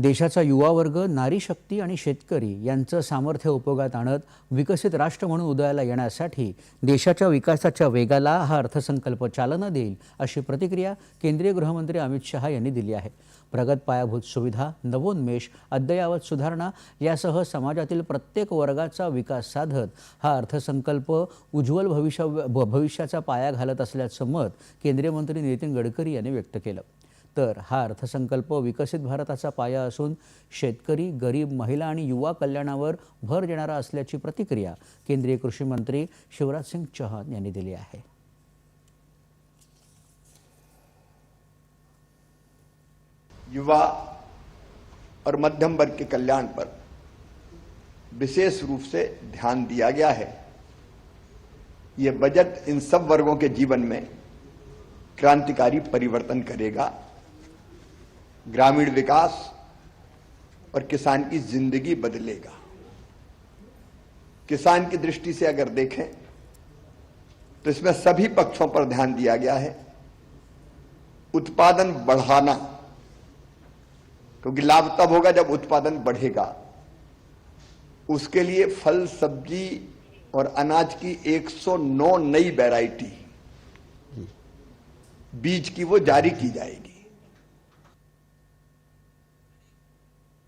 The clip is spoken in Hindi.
देशाचा युवा वर्ग नारी शक्ती आणि शेतकरी यांचं सामर्थ्य उपयोगात आणत विकसित राष्ट्र म्हणून उदयाला येण्यासाठी देशाच्या विकासाच्या वेगाला हा अर्थसंकल्प चालना देईल अशी प्रतिक्रिया केंद्रीय गृहमंत्री अमित शहा यांनी दिली आहे. प्रगत पायाभूत सुविधा नवोन्मेष अद्ययावत सुधारणा यासह समाजातील प्रत्येक वर्गाचा विकास साधत हा अर्थसंकल्प उज्ज्वल भविष्य भविष्याचा पाया घालत असल्याचं मत केंद्रीय मंत्री नितीन गडकरी यांनी व्यक्त केलं. तर हा अर्थसंकल्प विकसित भारताचा पाया असून शेतकरी, गरीब, महिला आणि युवा कल्याणावर भर देणारा असल्याची प्रतिक्रिया केंद्रीय कृषी मंत्री शिवराज सिंग चौहान यांनी दिली आहे. युवा और मध्यम वर्ग के कल्याण पर विशेष रूप से ध्यान दिया गया है। यह बजट इन सब वर्गों के जीवन में क्रांतिकारी परिवर्तन करेगा। ग्रामीण विकास और किसान की ज़िंदगी बदलेगा। किसान की दृष्टि से अगर देखें तो इसमें सभी पक्षों पर ध्यान दिया गया है। उत्पादन बढ़ाना, क्योंकि लाभ तब होगा जब उत्पादन बढ़ेगा। उसके लिए फल, सब्ज़ी और अनाज की 109 नई वैरायटी, बीज की वो जारी की जाएगी।